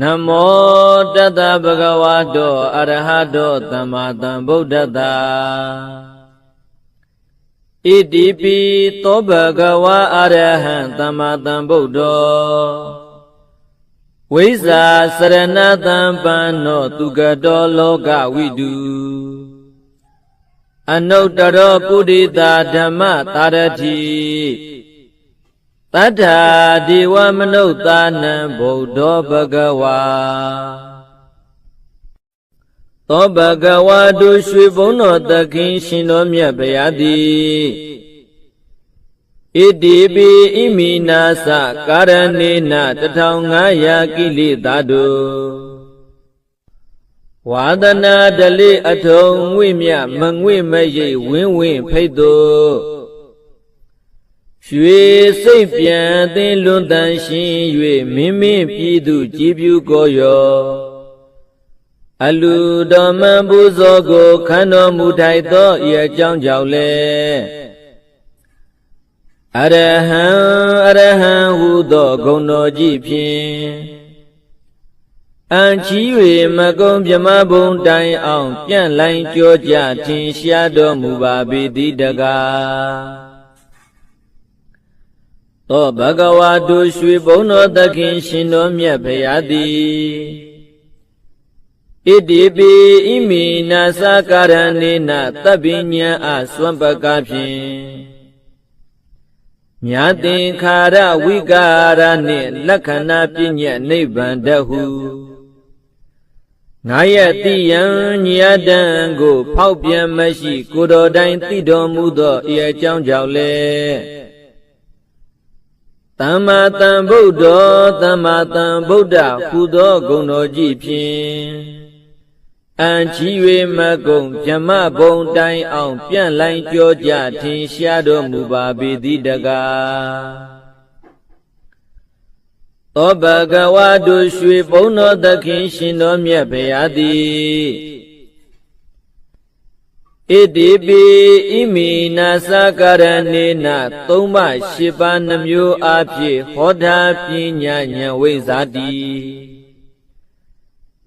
နမောတတဗဂဝတောအရဟတောသမ္မာသမ္ဗုဒ္ဓတ္တာဣတိပိသောဗဂဝါအရဟံသမ္မာသမ္ဗုဒ္ဓောဝိဇာစရဏတံပန္နောသူကတောလောကဝိတုအနုတ္တရောပုရိတာဓမ္မတာရတိ တတ္ထာဒီဝမနုဿာနံဗုဒ္ဓောဘဂဝါသောဘဂဝါတို့ရွှေဘုံတော်သခင်ရှင်တော်မြတ်ဗျာတိဣတိပိဣမိနာသကာရဏေန1500ကိလေသာတို့ဝါဒနာဒလိအထုံငွေမြမငွေမရိပ်ဝင်းဝင်းဖိတ်တို့ ရွှေစိတ်ပြန်သင်လွန်တန်ရှင်၍မင်းမင်းပြည်သူကြည်ပြူကိုရောအလူတော်မန်ပူဇော်ကိုခန္တော်မူထိုက်သောဤအကြောင်းကြောင့်လေအရဟံအရဟံဟုသောဂုဏ်တော်ကြီးဖြင့်အန်ချီ၍မကုံမြမဘုံတိုင်အောင် ပြန့်လိုင်းကြောကြထင်ရှားတော်မူပါပေသည်တကား သောဘဂဝါတို့ရွှေဘုံတော်သခင်ရှင်တော်မြတ်ဖရာသည်ဣတိပိဣမိနာသကာရဏေနသဗ္ဗညံအသွံပကဖြင့်မြာသင်္ခါရဝိကာရနှင့်လက္ခဏာပြည့်ညတ်နိဗ္ဗာန်တဟုငါရဲ့တိယံညယတံကို ဖောက်ပြန်မရှိ ကိုတော်တိုင်သိတော်မူသောဤအကြောင်းကြောင့်လေ သမ္မာသမ္ဗုဒ္ဓောသမ္မာသမ္ဗုဒ္ဓဟူသောဂုဏ်တော်ကြီးဖြင့်အံချီ၍မကုံဗြဟ္မဘုံတိုင်အောင် ပြန့်လိုင်းကြောကြထင်ရှားတော်မူပါပေသည်တကားသောဘဂဝါတို့ရွှေဘုံတော်သခင်ရှင်တော်မြတ်ဗျာသည် ဣတိပိဣမိနာသကာရဏေနသုံးပါရှိပါနှမျိုးအဖြစ်ဟောတာပညာဉာဏ်ဝိဇ္ဇာတိ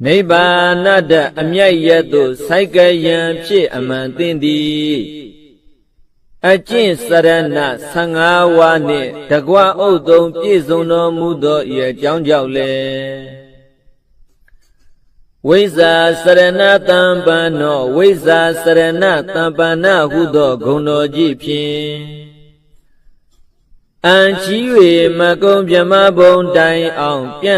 နိဗ္ဗာနတအမြတ်ရသို့စိုက်ကယံဖြစ်အမှန်သိသည်အကျင့်စရဏ15ဝါနှင့်တကွဥတုံပြည့်စုံတော်မူသောဤအကြောင်းကြောင့်လေ ဝိဇ္ဇာစရဏတံပန္နောဝိဇ္ဇာစရဏတံပန္နဟုသောဂုဏ်တော်ကြီးဖြင့်အံချီ၍မကုံမြမဘုံတိုင်အောင်ပြန့်